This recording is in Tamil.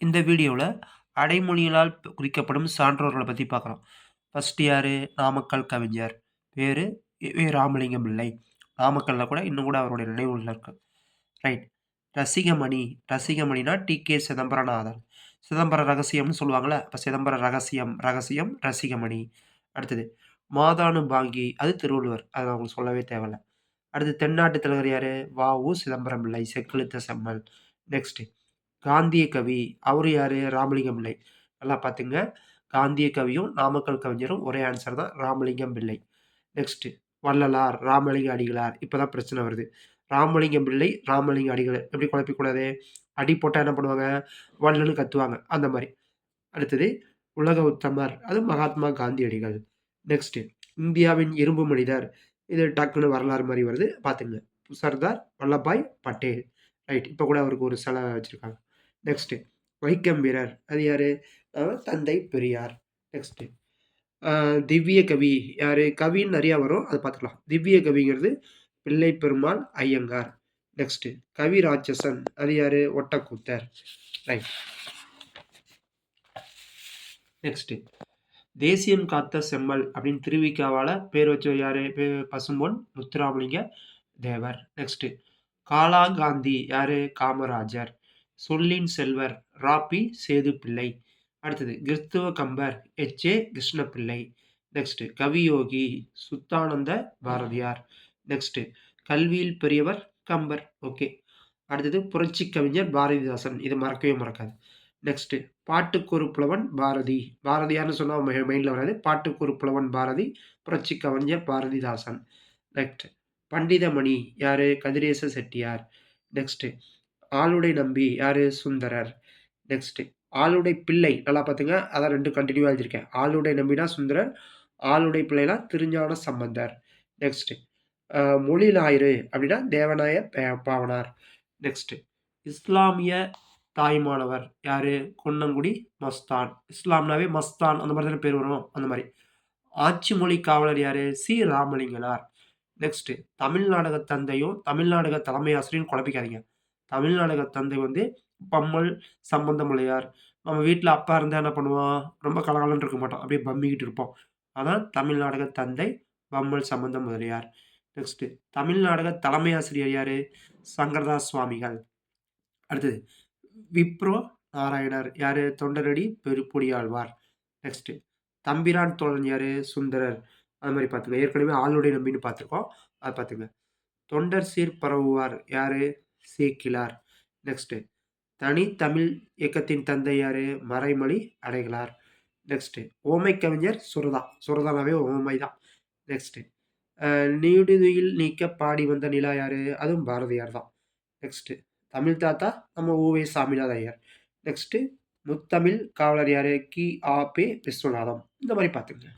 இந்த வீடியோவில் அடைமொழிகளால் குறிக்கப்படும் சான்றோர்களை பற்றி பார்க்குறோம். ஃபஸ்ட்டு யார்? நாமக்கல் கவிஞர். பேர் வே ராமலிங்கம் பிள்ளை நாமக்கல்லில் கூட இன்னும் கூட அவருடைய நினைவுகள் இருக்கு. ரைட் ரசிகமணி. ரசிகமணினா டி. கே. சிதம்பரநாதன். சிதம்பர ரகசியம்னு சொல்லுவாங்களே அப்போ சிதம்பர ரகசியம் ரகசியம் ரசிகமணி. அடுத்தது மாதானு பாங்கி அது திருவள்ளுவர். அதை அவங்களுக்கு சொல்லவே தேவையில்ல. அடுத்து தென்னாட்டு தலைவர் யார்? வ. உ. சிதம்பரம் பிள்ளை செக்கெழுத்த செம்மல். நெக்ஸ்ட்டு காந்திய கவி. அவர் யார்? ராமலிங்கம் பிள்ளை நல்லா பார்த்துங்க காந்திய கவியும் நாமக்கல் கவிஞரும் ஒரே ஆன்சர் தான் ராமலிங்கம் பிள்ளை நெக்ஸ்ட்டு வள்ளலார் ராமலிங்க அடிகளார் இப்போ தான் பிரச்சனை வருது. ராமலிங்கம் பிள்ளை ராமலிங்க அடிகள் எப்படி குழப்பிக்கூடாது? அடி போட்டால் என்ன பண்ணுவாங்க? வள்ளல்னு கத்துவாங்க. அந்த மாதிரி. அடுத்தது உலக உத்தமர். அது மகாத்மா காந்தி அடிகள் நெக்ஸ்ட்டு இந்தியாவின் இரும்பு மனிதர். இது டக்குன்னு வரலாறு மாதிரி வருது. பார்த்துங்க சர்தார் வல்லபாய் பட்டேல். ரைட் இப்போ கூட அவருக்கு ஒரு சிலை வச்சுருக்காங்க. நெக்ஸ்ட்டு வைக்கம் வீரர் அது யார்? தந்தை பெரியார். நெக்ஸ்ட்டு திவ்ய கவி யார்? கவின்னு நிறையா வரும். அதை பார்த்துக்கலாம். திவ்ய கவிங்கிறது பிள்ளை பெருமாள் ஐயங்கார். நெக்ஸ்ட்டு கவி ராட்சசன். அது யார்? ஒட்டக்கூத்தர். ரைட் நெக்ஸ்ட்டு தேசியம் காத்த செம்மல் அப்படின்னு திருவிக்காவால் பேர் வச்சவர் யார்? பசும்பொன் முத்துராமலிங்க தேவர். நெக்ஸ்ட்டு காலா காந்தி யார்? காமராஜர். சொல்லின் செல்வர் ராபி சேது பிள்ளை அடுத்தது கிறிஸ்துவ Kambar H. A. Krishnapillai. Next Kaviyogi Suddhananda Bharathiyar. Next கல்வியில் பெரியவர் கம்பர். ஓகே. அடுத்தது புரட்சி கவிஞர் பாரதிதாசன். இது மறக்கவே மறக்காது. நெக்ஸ்ட் பாட்டுக்கொரு புலவன் பாரதி. பாரதியார்னு சொன்னால் மைண்டில் வராது. பாட்டுக்கொரு புலவன் பாரதி புரட்சி கவிஞர் பாரதிதாசன். நெக்ஸ்ட் பண்டிதமணி. யார்? கதிரேச செட்டியார். நெக்ஸ்ட்டு ஆளுடை நம்பி யார்? சுந்தரர். நெக்ஸ்ட்டு ஆளுடை பிள்ளை. நல்லா பார்த்துங்க அதான் ரெண்டு கண்டினியூவாக எழுதியிருக்கேன். ஆளுடை நம்பினா சுந்தரர் ஆளுடை பிள்ளைனா திருஞான சம்பந்தர். நெக்ஸ்ட்டு மொழி ஞாயிறு அப்படின்னா தேவநாய பாவனார். நெக்ஸ்ட்டு இஸ்லாமிய தாய்மானவர் யார்? கொன்னங்குடி மஸ்தான். இஸ்லாம்னாவே மஸ்தான். அந்த மாதிரி தானே பேர் வரும். அந்த மாதிரி. ஆட்சி மொழி காவலர் யார்? சி. ராமலிங்கனார். நெக்ஸ்ட்டு தமிழ்நாடக தந்தையும் தமிழ்நாடக தலைமை ஆசிரியரும் குழப்பிக்காதீங்க. தமிழ்நாடக தந்தை வந்து பம்மல் சம்பந்தமுடையார் நம்ம வீட்டில் அப்பா இருந்தால் என்ன பண்ணுவோம் ரொம்ப கலகலன்னு இருக்க மாட்டோம் அப்படியே பம்மிக்கிட்டு இருப்போம் அதான் தமிழ்நாடக தந்தை பம்மல் சம்பந்த முதலியார் நெக்ஸ்ட்டு தமிழ்நாடக தலைமை ஆசிரியர் யார்? சங்கரதாஸ் சுவாமிகள் அடுத்தது விப்ரோ நாராயணர். யார்? தொண்டரடி பெருப்பொடியாழ்வார். நெக்ஸ்ட்டு தம்பிரான் தோழன் யார்? சுந்தரர். அது மாதிரி பார்த்துங்க. ஏற்கனவே ஆளுடைய நம்பின்னு பார்த்துருக்கோம். அதை பார்த்துங்க. தொண்டர் சீர் பரவுவார் யார்? சேக்கிலார் நெக்ஸ்ட்டு தனி தமிழ் இயக்கத்தின் தந்தை யார் மறைமொழி அடைகளார் நெக்ஸ்ட்டு ஓமை கவிஞர் சுரதா. சுரதானாவே ஓமை தான். நெக்ஸ்ட்டு நீடுதுயில் நீக்க பாடி வந்த நிலா யார்? அதுவும் பாரதியார் தான். நெக்ஸ்ட்டு தமிழ் தாத்தா நம்ம ஓவே சாமிநாத ஐயர் நெக்ஸ்ட்டு முத்தமிழ் காவலர் யார்? கி. ஆ. பே. விஸ்வநாதம். இந்த மாதிரி பார்த்துங்க